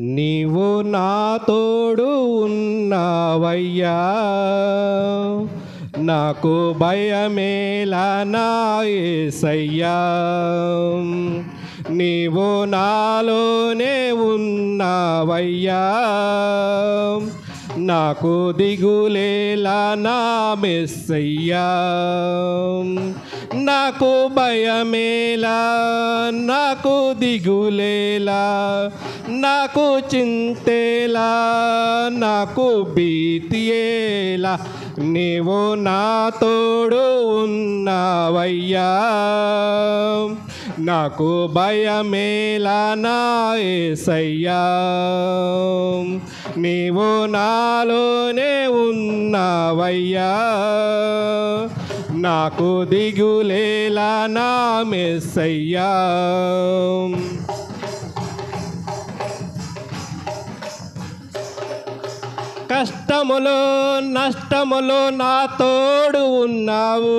నీవు నా తోడు ఉన్నావయ్యా. నాకు భయమేలా నా యేసయ్యా నీవు నాలోనే ఉన్నావయ్యా. నాకు దిగులేలా నా మెస్సయ్యా. నాకు భయమేలా నాకు దిగులేలా నాకు చింతేలా నాకు భీతియేలా. నీవు నా తోడు ఉన్నావయ్యా. నాకు భయమేలా నా యేసయ్యా నీవు నాలోనే ఉన్నావయ్యా. నాకు దిగులేలా నా మెస్సయ్యా కష్టములో నష్టములో నా తోడు ఉన్నావు.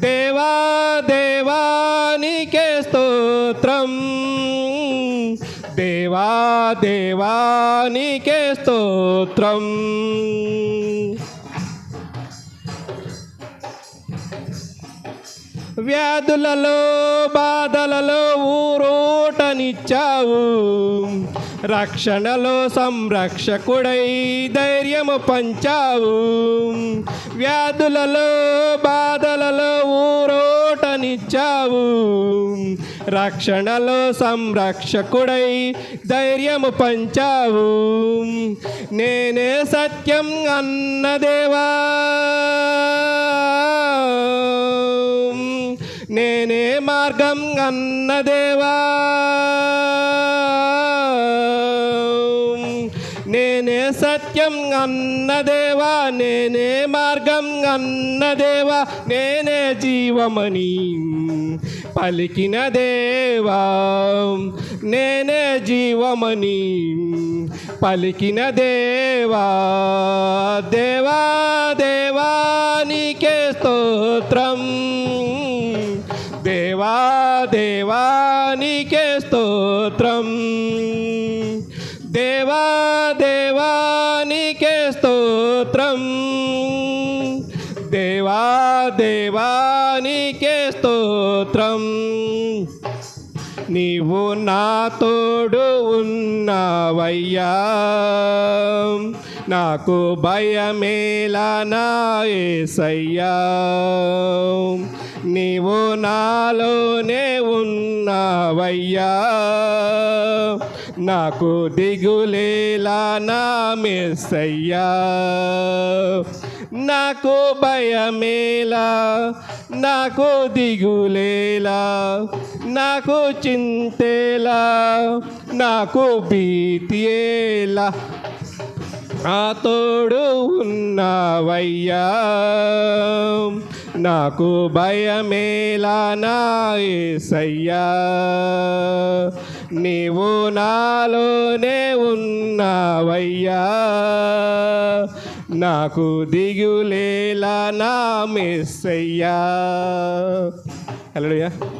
దేవా దేవానికే స్తోత్రం. దేవా దేవానికే స్తోత్రం. వ్యాధులలో బాధలలో ఊరోటనిచ్చావు. రక్షణలో సంరక్షకుడై ధైర్యము పంచావు. వ్యాధులలో బాధ ఇచ్చావు రక్షణలో సంరక్షకుడై ధైర్యము పంచావు. నేనే సత్యం అన్నదేవా నేనే మార్గం అన్నదేవా సత్యం అన్నదేవా నేనే మార్గం అన్నదేవా నేనే జీవమని పలికిన దేవా నేనే జీవమని పలికిన దేవా దేవా దేవా నీకే స్తోత్రం దేవా దేవా నీకే స్తోత్రం దేవానికే స్తోత్రం. నీవు నా తోడు ఉన్నావయ్యా. నాకు భయమేలా నాయసయ్యా నీవు నాలోనే ఉన్నావయ్యా. నాకు దిగులేలా నా మెస్సయ్యా నాకు భయమేలా నాకు దిగులేలా నాకు చింతేలా నాకు భీతియేలా. ఆ తోడు ఉన్నావయ్యా నాకు భయమేలా నా నీవు నాలోనే ఉన్నావయ్యా. నాకు దిగులేలా నా మెస్సయ్యా హలో